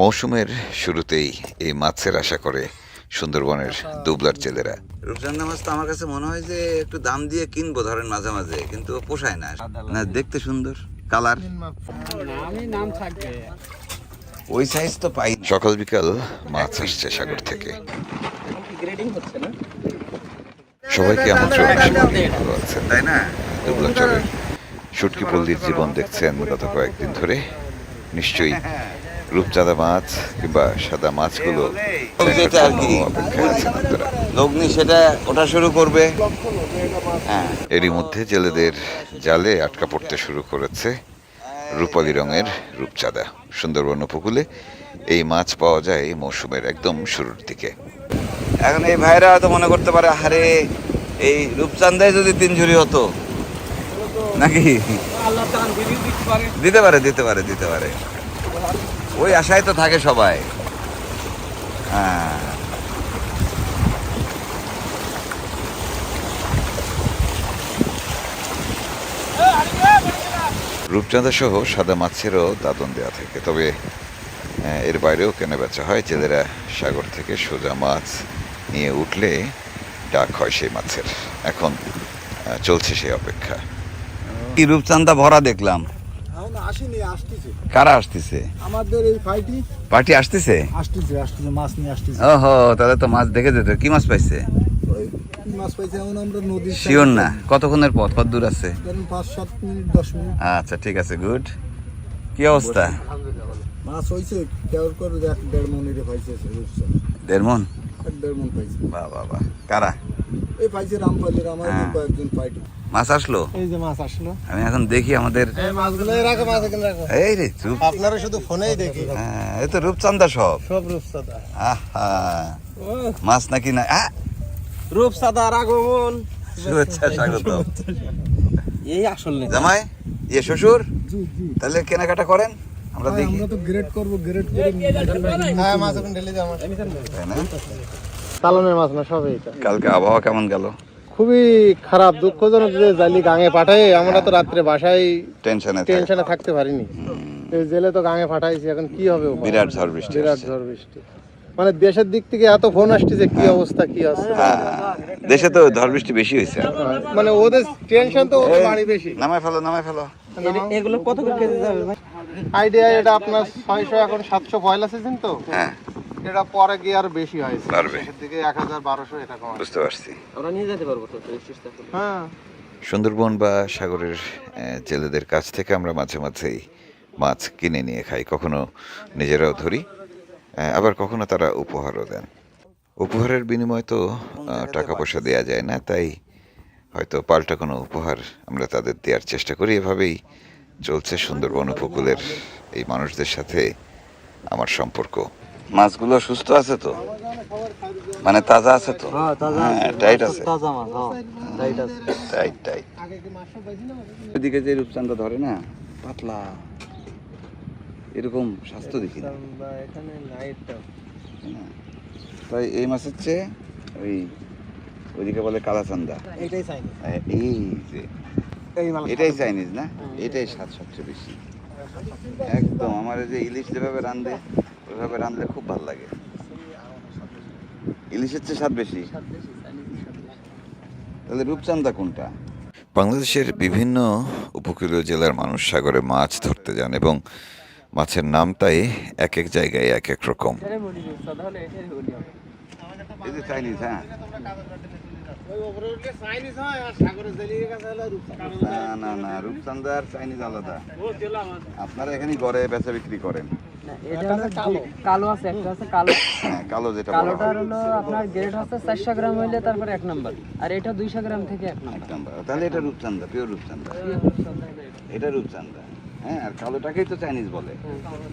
মৌসুমের শুরুতেই এই মাছের আশা করে সুন্দরবনের দুবলার জেলেরা রূপচান্দা মাছ তো আমার কাছে মনে হয় যে একটু দাম দিয়ে কিনবো ধরেন মাঝে মাঝে কিন্তু পোষায় না। না দেখতে সুন্দর কালার। ওই সাইজ তো পাই। সকাল বিকাল মাছ আসছে সাগর থেকে। সবাইকে আমন্ত্রণ আছেন তাই না? সুটকি পল্লীর জীবন দেখছেন গত কয়েকদিন ধরে। নিশ্চয়ই রূপচাঁদা মাছ কিংবা সাদা মাছগুলো যেটা আর কি। লগ্নি সেটা ওটা শুরু করবে। হ্যাঁ। এরই মধ্যে জেলেদের জালে আটকা পড়তে শুরু করেছে রূপালী রঙের রূপচাঁদা সুন্দরবন উপকূলে এই মাছ পাওয়া যায় মৌসুমের একদম শুরুর দিকে। এখন এই ভাইরা হয়তো মনে করতে পারে আরে এই রূপচান্দায় যদি তিন ঝুড়ি হতো নাকি? আল্লাহ তাআলা ভিডিও দিতে পারে। দিতে পারে দিতে পারে দিতে পারে। ওই আশায় তো থাকে সবাই। হ্যাঁ। রূপচাঁদা সহ সাদা মাছেরও দাদন দেওয়া থাকে, তবে এর বাইরেও কেনা বেচা হয় জেলেরা সাগর থেকে সোজা মাছ নিয়ে উঠলে ডাক হয় সেই মাছের। এখন চলছে সেই অপেক্ষা। কি রূপচান্দা ভরা দেখলাম। আসেনি আসতেছে। কারা আসতেছে? আমাদের এই ফাইটি পার্টি আসতেছে? আসতেছে আসতেছে মাছ নিয়ে আসতেছে। ওহো তাহলে তো মাছ দেখে যেত কি মাছ পাইছে? মাছ পাইছে এখন আমরা নদীর শিওর না কতক্ষণের পথ? কত দূর আছে? ধরেন পাঁচ সাত মিনিট দশ মিনিট। আচ্ছা ঠিক আছে গুড কি অবস্থা? মাছ হয়েছে কেউর করে এক দেড় মনের পাইছে দেড় মন? এক দেড় মন পাইছে। বাহ বাহ বাহ। কারা? এই পাইছে রামপালের আমার হ্যাঁ। কয়েকজন পাইটি মাছ আসলো? এই যে মাছ আসলো। আমি এখন দেখি আমাদের এই মাছগুলো রাখো মাছ এখানে রাখো। এই রে রূপ আপনারা শুধু ফোনেই দেখি। হ্যাঁ, এ তো রূপচান্দা সব। সব রূপসাদা আহা মাছ নাকি না রূপসাদার আগমন শুভেচ্ছা স্বাগত। এই আসল নেই জামাই ইয়ে শ্বশুর? জি জি। তাহলে কেনাকাটা করেন আমরা দেখি। আমরা তো গ্রেড করব গ্রেড করে হ্যাঁ মাছ এখন ঢেলে তাই না? চালানের মাছ না সব এটা। কালকে আবহাওয়া কেমন গেল? খুবই খারাপ দুঃখজনক যে জালি গাঙে পাঠায় আমরা তো রাত্রে বাসায় টেনশনে টেনশনে থাকতে পারিনি। এই জেলে তো গাঙে পাঠাইছি এখন কি হবে? বিরাট ঝড় বৃষ্টি বিরাট ঝড় বৃষ্টি। মানে দেশের দিক থেকে এত ফোন আসছে কি অবস্থা কি আছে? হ্যাঁ দেশে তো ঝড় বৃষ্টি বেশি হয়েছে। মানে ওদের টেনশন তো ওদের বাড়ি বেশি। নামায় ফেলো নামায় ফেলো। এগুলো কত করে কেজি যাবে ভাই? আইডিয়া এটা আপনার ছয়শো এখন সাতশো পয়লা সিজন তো? হ্যাঁ। এটা পরে গিয়ে আর বেশি হয়েছে বাড়বে। শেষের দিকে এক হাজার বারোশো এরকম আছে। বুঝতে পারছি। আমরা নিয়ে যেতে পারব তো হ্যাঁ। সুন্দরবন বা সাগরের জেলেদের কাছ থেকে আমরা মাঝে মাঝেই মাছ কিনে নিয়ে খাই। কখনো নিজেরাও ধরি আবার কখনো তারা উপহারও দেন। উপহারের বিনিময়ে তো টাকা পয়সা দেওয়া যায় না তাই হয়তো পাল্টা কোনো উপহার আমরা তাদের দেওয়ার চেষ্টা করি। এভাবেই চলছে সুন্দরবন উপকূলের এই মানুষদের সাথে আমার সম্পর্ক। মাছগুলো সুস্থ আছে তো? মানে তাজা আছে তো? হ্যাঁ টাইট তাজা মাছ হ্যাঁ আছে। টাইট টাইট ওইদিকে যে রূপচান্দা ধরে না পাতলা। এরকম স্বাস্থ্য দেখি না। তাই এই মাছের চেয়ে ওই ওইদিকে বলে কালাচান্দা। এটাই হ্যাঁ, এই যে এটাই চাইনিজ না? এটাই স্বাদ সবচেয়ে বেশি। একদম আমার এই যে ইলিশ যেভাবে রান্ধে ওইভাবে রান্ধলে খুব ভালো লাগে। ইলিশের চেয়ে স্বাদ বেশি। তাহলে রূপচান্দা কোনটা? বাংলাদেশের বিভিন্ন উপকূলীয় জেলার মানুষ সাগরে মাছ ধরতে যান এবং মাছের নাম তাই এক এক জায়গায় এক এক রকম হ্যাঁ। আপনারা এখানে গড়ে বেচা বিক্রি করেন। এটা কালো। কালো আছে একটা আছে কালো। হ্যাঁ কালো যেটা কালোটার হলো আপনার গ্রেড হচ্ছে চারশো গ্রাম হইলে তারপরে এক নম্বর। আর এটা দুইশো গ্রাম থেকে এক নম্বর। এক নাম্বার। তাহলে এটা রূপচান্দা পিওর রূপচান্দা এটা রূপচান্দা হ্যাঁ আর কালোটাকেই তো চাইনিজ বলে।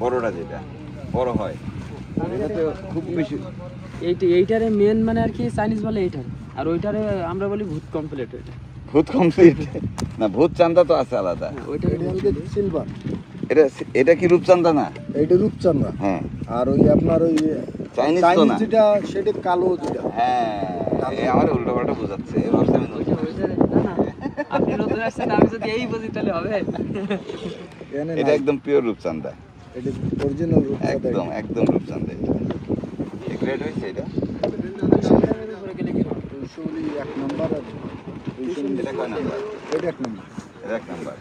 বড়টা যেটা বড় হয়। আর এটা তো খুব বেশি এইটা এইটারে মেন মানে আর কি চাইনিজ বলে এইটার। আর ওইটারে আমরা বলি ভূত কমপ্লিট ওইটা। ভূত কমপ্লিট না ভূত চান্দা তো আছে আলাদা। ওইটারে সিলভার এটা এটা কি রূপচান্দা না? এইটা রূপচান্দা। হ্যাঁ। আর ওই আপনার ওই চাইনিজ তো না। যেটা সেটা কালো যেটা। হ্যাঁ এই আমার উল্টোপাল্টা বোঝাচ্ছে ভাবছি আমি আপনি নতুন আসছেন আমি যদি এই বুঝি তাহলে হবে। এটা একদম পিওর রূপচান্দা এটা অরিজিনাল একদম একদম রূপচান্দা এটা। গ্রেড হয়েছে এটা? এক নম্বর আর এটা কয় নাম্বার এটা এক নম্বর এটা এক নম্বর।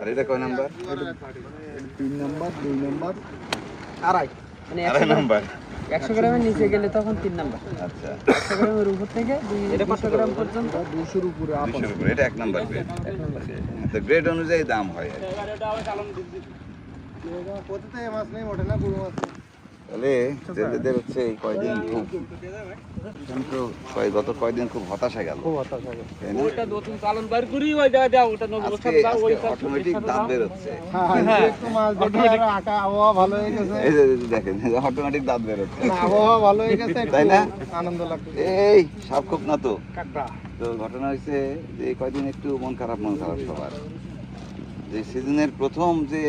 আর এটা কয় নাম্বার তিন নম্বর দুই নম্বর আড়াই। মানে আড়াই নাম্বার একশো গ্রামের নিচে গেলে তখন তিন নাম্বার। আচ্ছা। একশো গ্রামের উপর থেকে দুই দুশো গ্রাম পর্যন্ত। এটা দুশোর উপরে দুশোর উপরে এটা এক নাম্বার গ্রেড তো গ্রেড অনুযায়ী দাম হয় আর কি। তাহলে জেলেদের হচ্ছে এই কয়দিন খুব গত কয়দিন খুব হতাশা গেল। তাই না? ওটা নতুন চালন বার করি ওই দাও দাও ওটা নব্বই দাও ওই অটোমেটিক দাঁত বেরোচ্ছে হ্যাঁ একটু মাছ দেখি আর আবহাওয়া ভালো হয়ে গেছে। এই যে দেখেন অটোমেটিক দাঁত বেরোচ্ছে না, আবহাওয়া ভালো হয়ে গেছে তাই না? আনন্দ লাগছে। এই সাপ খুব না তো? কাকড়া। তো ঘটনা হয়েছে যে এই কয়দিন একটু মন খারাপ মন খারাপ সবার। যে সিজনের প্রথম যে।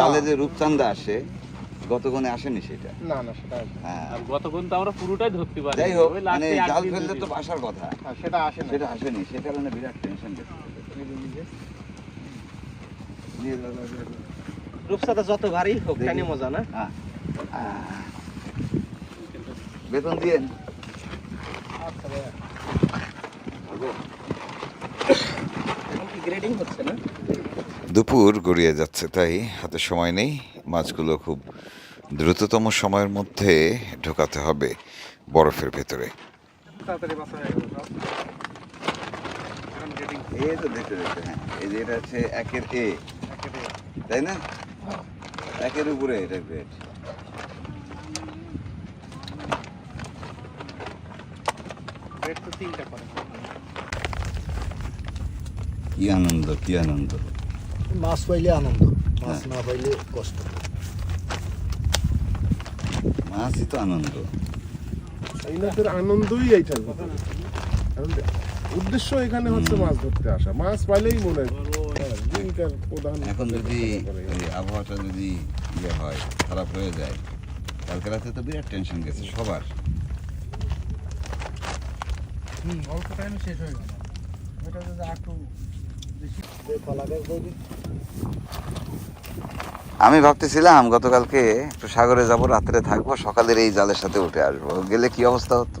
জালে যে রূপচান্দা আসে গতক্ষণে আসেনি সেটা। না না সেটা হ্যাঁ। আর গতক্ষণ তো আমরা পুরোটাই ধরতে পারি। যাই হোক মানে জাল ফেললে তো। আসার কথা। হ্যাঁ, সেটা আসে না সেটা আসেনি সে কারণে বিরাট টেনশন রূপসাদা যত ভারী হোক দেখি। মজা না? হ্যাঁ। বেতন হচ্ছে না? দুপুর গড়িয়ে যাচ্ছে তাই হাতে সময় নেই। মাছগুলো খুব দ্রুততম সময়ের মধ্যে ঢোকাতে হবে বরফের ভেতরে। হয়ে এই হ্যাঁ। যে এটা হচ্ছে একের এ। তাই না? একের উপরে এটা গ্রেড গ্রেড তো তিনটা করে কি আনন্দ কি আনন্দ। মাছ পাইলে আনন্দ। মাছ না পাইলে কষ্ট। মাছই তো আনন্দ। এই নাচের আনন্দই এইটার কারণ উদ্দেশ্য এখানে হচ্ছে মাছ ধরতে আসা। মাছ পাইলেই মনে হয় জীবিকার প্রধান এখন যদি ওই আবহাওয়াটা যদি ইয়ে হয় খারাপ হয়ে যায় কালকে রাতে তো বিরাট টেনশন গেছে সবার। অল্প টাইমে শেষ হয়ে গেল। যদি একটু আমি ভাবতেছিলাম গতকালকে একটু সাগরে যাব রাত্রে থাকব সকালের এই জালের সাথে উঠে আসব। গেলে কি অবস্থা হতো?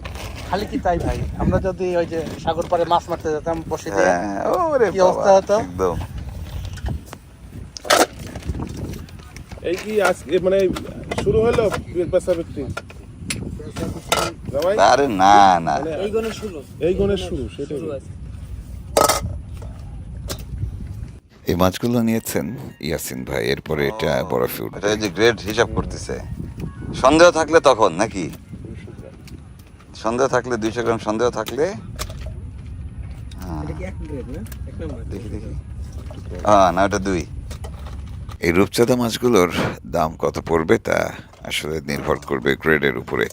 খালি কি তাই ভাই? আমরা যদি ওই যে সাগর পাড়ে মাছ মারতে যেতাম বসে দিয়ে হ্যাঁ কি অবস্থা হতো? একদম। এই কি আজকে মানে শুরু হলো আরে না না মানে এই গণের শুরু এই গণের শুরু সেটাই শুরু আছে এই মাছগুলো নিয়েছেন ইয়াসিন ভাই এরপরে এটা বড় বরফে এটা উঠবে যে গ্রেড হিসাব করতেছে। সন্দেহ থাকলে তখন নাকি? সন্দেহ থাকলে দুইশো গ্রাম সন্দেহ থাকলে? হ্যাঁ। এটা কি এক গ্রেড না? এক দেখি দেখি। হ্যাঁ না ওটা দুই। এই রূপচাঁদা মাছগুলোর দাম কত পড়বে তা আসলে নির্ভর করবে গ্রেডের উপরে।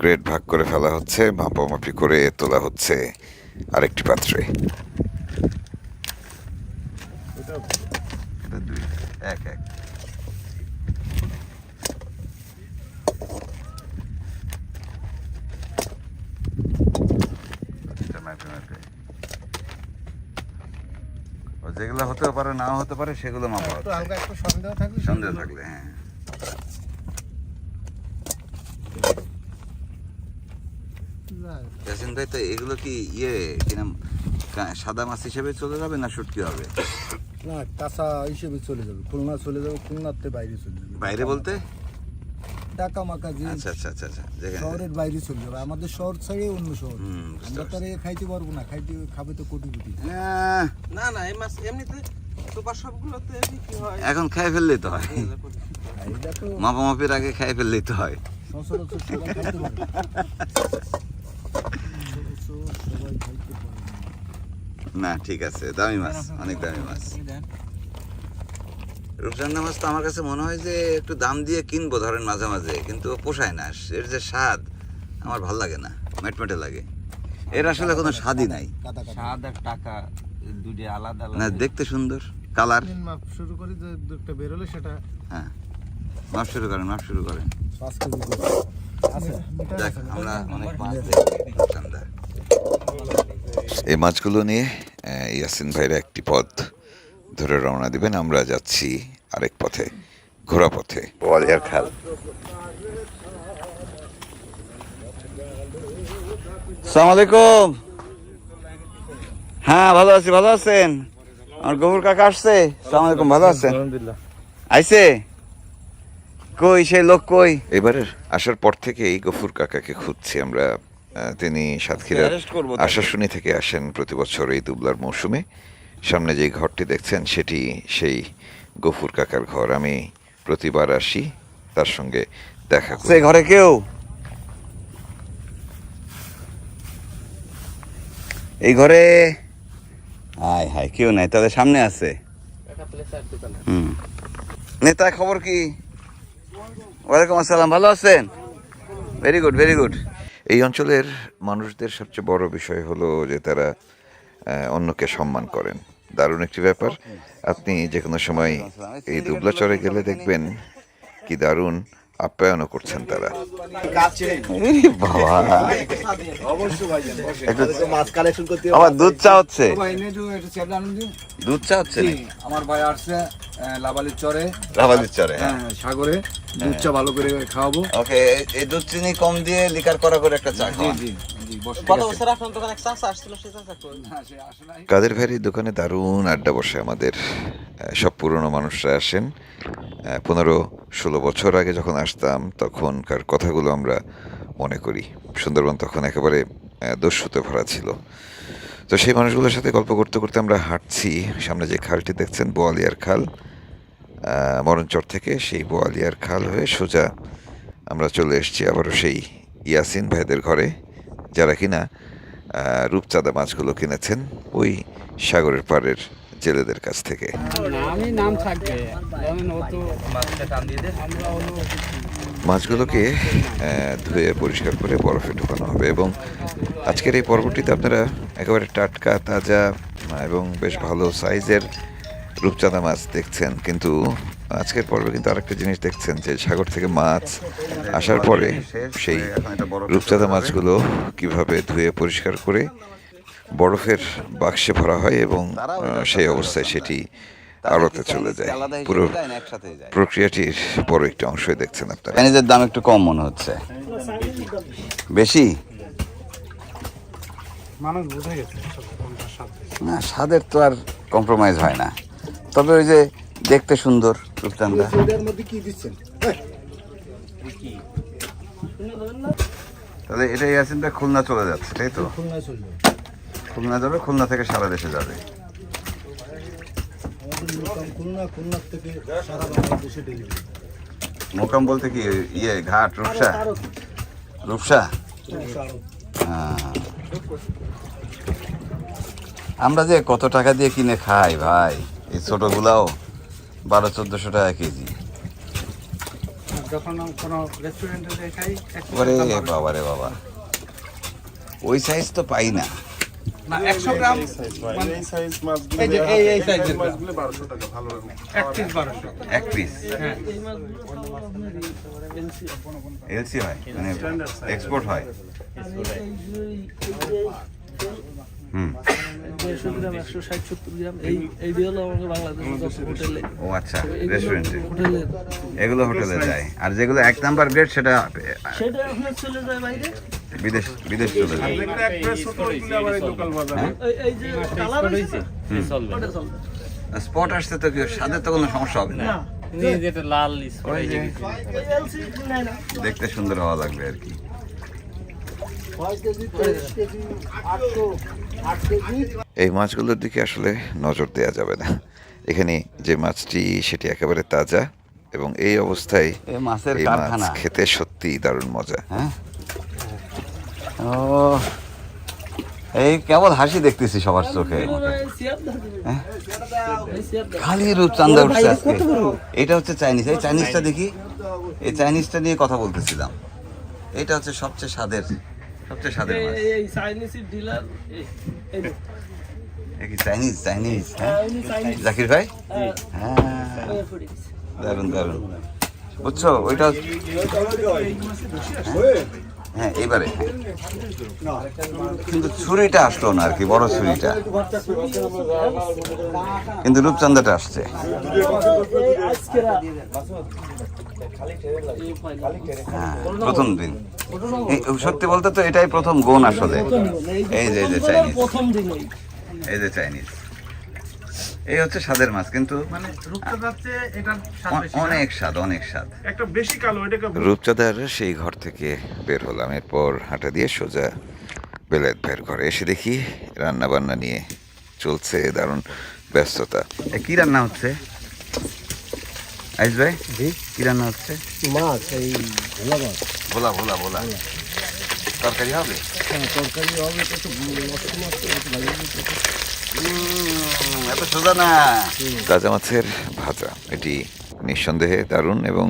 গ্রেড ভাগ করে ফেলা হচ্ছে মাপামাপি করে তোলা হচ্ছে আরেকটি পাত্রে এটা দুই এক এক। যেগুলো হতেও পারে নাও হতে পারে সেগুলো মাপা একটু সন্দেহ থাকলে হ্যাঁ। তো এগুলো কি ইয়ে কিনাম কা- সাদা মাছ হিসেবে চলে যাবে না শুটকি হবে? না কাঁচা হিসেবে চলে যাবে। খুলনা চলে যাবে খুলনাতে বাইরে চলে যাবে। বাইরে বলতে? মাকা যে আচ্ছা আচ্ছা আচ্ছা আচ্ছা শহরের বাইরে চলে যাবে। আমাদের শহর ছেড়ে অন্য শহর। হুম, আমরা তো খাইতে পারব না। খাইতে খাবে তো কোটি কোটি আহ, না না এই মাছ এমনিতে হয়। এখন খেয়ে ফেললেই তো হয়। এটা মাপামাপির আগে খেয়ে ফেললেই তো হয়। সচরাচর সবাই খাইতে সবাই না। ঠিক আছে দামি মাছ অনেক দামি মাছ। রূপচান্দা মাছ তো আমার কাছে মনে হয় যে একটু দাম দিয়ে কিনবো ধরেন মাঝে মাঝে কিন্তু পোষায় না এর যে স্বাদ আমার ভালো লাগে না মেটমেটে লাগে। এর আসলে কোনো স্বাদই নাই। স্বাদ আর টাকা দুটি আলাদা না দেখতে সুন্দর কালার। মাপ শুরু করি যে দুটো বেরোলে সেটা হ্যাঁ মাপ শুরু করেন মাপ শুরু করেন। পাঁচ কেজি দেখ আমরা অনেক মাছ দেখি রূপচান্দা এই মাছগুলো নিয়ে ইয়াসিন ভাইয়ের একটি পথ ধরে রওনা দিবেন। আমরা যাচ্ছি আরেক পথে ঘোরা পথে। বোয়ালিয়ার খাল। সালাম আলাইকুম। হ্যাঁ ভালো আছি ভালো আছেন? আমার গবুর কাকা আসছে। সালাম আলাইকুম ভালো আছেন? আইছে? কই সেই লোক কই? এবারের আসার পর থেকেই গফুর কাকাকে খুঁজছি আমরা। তিনি সাতক্ষীরার আশাশুনি থেকে আসেন প্রতি বছর এই দুবলার মৌসুমে। সামনে যে ঘরটি দেখছেন সেটি সেই গফুর কাকার ঘর। আমি প্রতিবার আসি তার সঙ্গে দেখা করি। সেই ঘরে কেউ? এই ঘরে? হাই হাই কেউ নাই তাদের সামনে আছে। হুম। নেতা খবর কি? ওয়ালাইকুম আসসালাম ভালো আছেন? ভেরি গুড ভেরি গুড এই অঞ্চলের মানুষদের সবচেয়ে বড় বিষয় হলো যে তারা অন্যকে সম্মান করেন। দারুণ একটি ব্যাপার। আপনি যে কোনো সময় এই দুবলা চরে গেলে দেখবেন কি দারুণ আপ্যায়নও করছেন তারা। দুধ চা হচ্ছে? দুধ চা হচ্ছে আমার ভাই আসছে। চরে। চরে হ্যাঁ। হ্যাঁ, সাগরে। দুধ চা ভালো করে খাওয়াবো। ওকে এই দুধ চিনি কম দিয়ে লিকার করা করে একটা চা জি জি বসে গত বছর আপনার দোকানে এক চাষা আসছিল সে চাষা কই? কাদের ভাইয়ের দোকানে দারুণ আড্ডা বসে আমাদের সব পুরনো মানুষরা আসেন। পনেরো ষোলো বছর আগে যখন আসতাম তখনকার কথাগুলো আমরা মনে করি। সুন্দরবন তখন একেবারে দস্যুতে ভরা ছিল। তো সেই মানুষগুলোর সাথে গল্প করতে করতে আমরা হাঁটছি। সামনে যে খালটি দেখছেন বোয়ালিয়ার খাল। মরণচর থেকে সেই বোয়ালিয়ার খাল হয়ে সোজা আমরা চলে এসেছি আবারও সেই ইয়াসিন ভাইদের ঘরে যারা কিনা রূপচাঁদা মাছগুলো কিনেছেন ওই সাগরের পাড়ের জেলেদের কাছ থেকে। মাছগুলোকে ধুয়ে পরিষ্কার করে বরফে ঢোকানো হবে এবং আজকের এই পর্বটিতে আপনারা একেবারে টাটকা তাজা এবং বেশ ভালো সাইজের রূপচাঁদা মাছ দেখছেন কিন্তু আজকের পর্বে কিন্তু আরেকটা জিনিস দেখছেন যে সাগর থেকে মাছ আসার পরে সেই রূপচাঁদা মাছগুলো কীভাবে ধুয়ে পরিষ্কার করে বরফের বাক্সে ভরা হয় এবং সেই অবস্থায় সেটি আড়তে চলে যায়। পুরো প্রক্রিয়াটির বড় একটি অংশই দেখছেন আপনারা। চাইনিজের দাম একটু কম মনে হচ্ছে। বেশি? মানুষ বুঝে গেছে না স্বাদের তো আর কম্প্রোমাইজ হয় না। তবে ওই যে দেখতে সুন্দর রূপচান্দা তাহলে এটা ইয়াসিনটা খুলনা চলে যাচ্ছে, তাই তো? খুলনা যাবে, খুলনা থেকে সারা দেশে যাবে। মোকাম বলতে কি ইয়ে ঘাট, রূপসা? রূপসা? হ্যাঁ। আমরা যে কত টাকা দিয়ে কিনে খাই, ভাই। এই ছোটগুলাও বারো চোদ্দশো টাকা কেজি। যখন কোনো রেস্টুরেন্টে দেখাই ওরে বাবা রে বাবা। ওই সাইজ তো পাই না। না একশো গ্রাম এই সাইজ মাছগুলো এই যে এই এই সাইজের মাছগুলো বারোশো টাকা ভালো রকম। এক পিস বারোশো। এক পিস হ্যাঁ। এলসি হয়? মানে এক্সপোর্ট হয়? হুম। দেড়শো গ্রাম একশো ষাট সত্তর গ্রাম এই এই হলো আমাকে বাংলাদেশে হোটেলে ও আচ্ছা রেস্টুরেন্টে হোটেলে এগুলো হোটেলে যায়। আর যেগুলো এক নাম্বার গ্রেড সেটা সেটা আপনার চলে যায় বাইরে। বিদেশ বিদেশ চলে যায়। এই যে কালার হয়েছে স্পট আসতে তো স্বাদের তো কোনো সমস্যা হবে না। লাল ওই যে ওই এলসি নেয় না। দেখতে সুন্দর হওয়া লাগবে আর কি। এই মাছগুলোর দিকে আসলে নজর দেওয়া যাবে না। এখানে যে মাছটি সেটি একেবারে তাজা এবং এই অবস্থায় মাছের মাছ কারখানা। খেতে সত্যি দারুণ মজা। হ্যাঁ? ও এই কেবল হাসি দেখতেছি সবার চোখে। এই খালি রূপচান্দা উঠছে আজকে। এটা হচ্ছে চাইনিজ। এই চাইনিজটা দেখি। এই চাইনিজটা নিয়ে কথা বলতেছিলাম। এটা হচ্ছে সবচেয়ে স্বাদের সবচেয়ে স্বাদের মাছ। এই চাইনিজ ডিলার এই এই কি চাইনিজ চাইনিজ হ্যাঁ? জাকির ভাই? হ্যাঁ। হ্যাঁ। দারুণ দারুণ বুঝছ ওইটা হ্যাঁ এবারে কিন্তু ছুরিটা আসলো না আর কি, বড় ছুরিটা। কিন্তু রূপচান্দাটা আসছে। হ্যাঁ প্রথম দিন। সত্যি বলতে তো এটাই প্রথম গুণ আসলে। এই যে চাইনিজ এই যে চাইনিজ এই হচ্ছে স্বাদের মাছ কিন্তু মানে? অনেক স্বাদ অনেক স্বাদ। একটা বেশি কালো এটাকে রূপচাঁদার সেই ঘর থেকে বের হলাম এরপর হাঁটা দিয়ে সোজা বেলায়েত ভাইয়ের ঘরে এসে দেখি রান্না বান্না নিয়ে চলছে দারুণ ব্যস্ততা। কি রান্না হচ্ছে? আইস ভাই কি রান্না হচ্ছে? মাছ এই ভোলা মাছ। ভোলা ভোলা ভোলা। তরকারি হবে? হ্যাঁ তরকারি হবে তো এত সোজা না। তাজা মাছের ভাজা এটি নিঃসন্দেহে দারুণ এবং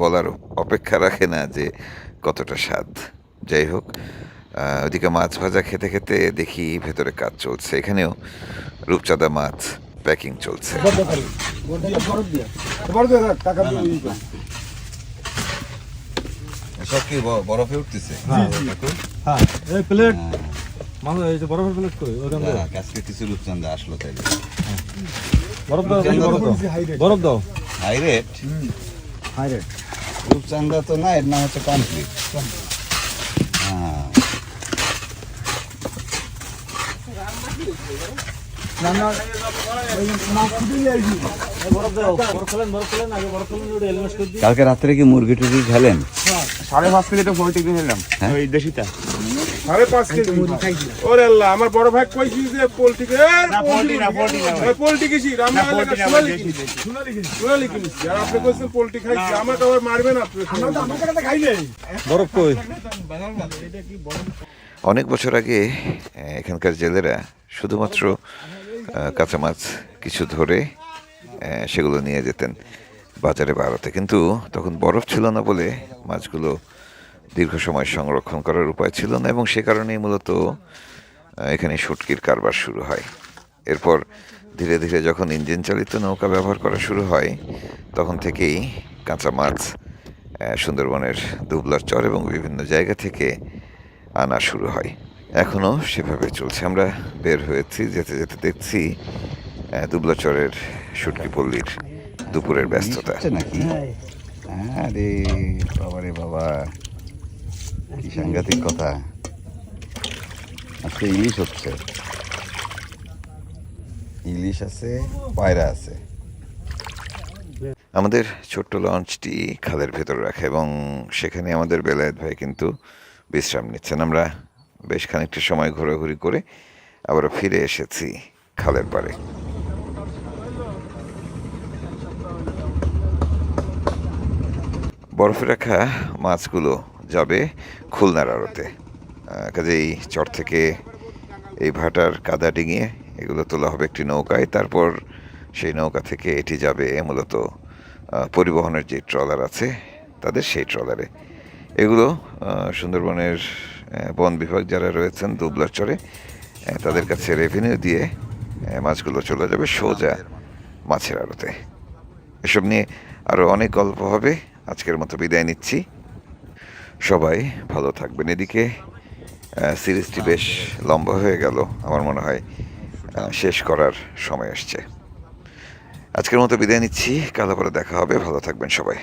বলার অপেক্ষা রাখে না যে কতটা স্বাদ। যাই হোক ওদিকে মাছ ভাজা খেতে খেতে দেখি ভেতরে কাজ চলছে। এখানেও রূপচাঁদা মাছ প্যাকিং চলছে। সব কি বরফে উঠতেছে? হ্যাঁ এই প্লেট মানুষ এই যে বরফের প্লেট কই? ওখান যাক, আজকে কিছু রূপচান্দা আসলো তাইলে বরফ দাও বরফ দাও। বরফ দাও। High rate? High rate. Rupchanda তো না এর নাম হচ্ছে কমপ্লিট হ্যাঁ কালকে রাত্রে কি মুরগি টুরগি খেলেন? সাড়ে পাঁচ কেজি পোল্ট্রি কিনে নিলাম হ্যাঁ? ওই দেশিটা। সাড়ে পাঁচ কেজি। ওরে আল্লাহ আমার বড় ভাই কইছি যে পোল্ট্রি কে পোল্ট্রি কিছি সোনালি কিছি আর আপনি কইছেন পোল্ট্রি খাইছি আমাকে আবার মারবেন আপনি? তো বরফ কই? অনেক বছর আগে এখানকার জেলেরা শুধুমাত্র কাঁচা মাছ কিছু ধরে সেগুলো নিয়ে যেতেন বাজারে বাড়াতে কিন্তু তখন বরফ ছিল না বলে মাছগুলো দীর্ঘ সময় সংরক্ষণ করার উপায় ছিল না এবং সে কারণেই মূলত এখানে শুটকির কারবার শুরু হয়। এরপর ধীরে ধীরে যখন ইঞ্জিন চালিত নৌকা ব্যবহার করা শুরু হয় তখন থেকেই কাঁচা মাছ সুন্দরবনের দুবলার চর এবং বিভিন্ন জায়গা থেকে আনা শুরু হয়। এখনও সেভাবে চলছে। আমরা বের হয়েছি যেতে যেতে দেখছি আহ, দুবলাচরের সুটকি পল্লীর দুপুরের ব্যস্ততা। নাকি? আরে বাবা রে বাবা। সাংঘাতিক কথা? আজকে ইলিশ হচ্ছে। ইলিশ আছে, পায়রা আছে। আমাদের ছোট্ট লঞ্চটি খালের ভেতর রাখে এবং সেখানে আমাদের বেলায়েত ভাই কিন্তু বিশ্রাম নিচ্ছেন। আমরা বেশ খানিকটা সময় ঘোরাঘুরি করে আবার ফিরে এসেছি খালের পাড়ে। বরফে রাখা মাছগুলো যাবে খুলনার আড়তে। কাজেই চর থেকে এই ভাটার কাদা ডিঙিয়ে এগুলো তোলা হবে একটি নৌকায়। তারপর সেই নৌকা থেকে এটি যাবে মূলত পরিবহনের যে ট্রলার আছে, তাদের সেই ট্রলারে। এগুলো সুন্দরবনের বন বিভাগ যারা রয়েছেন দুবলার চরে তাদের কাছে রেভিনিউ দিয়ে মাছগুলো চলে যাবে সোজা মাছের আড়তে। এসব নিয়ে আরও অনেক গল্প হবে। আজকের মতো বিদায় নিচ্ছি। সবাই ভালো থাকবেন। এদিকে সিরিজটি বেশ লম্বা হয়ে গেল আমার মনে হয় শেষ করার সময় আসছে। আজকের মতো বিদায় নিচ্ছি কালো আবার দেখা হবে। ভালো থাকবেন সবাই।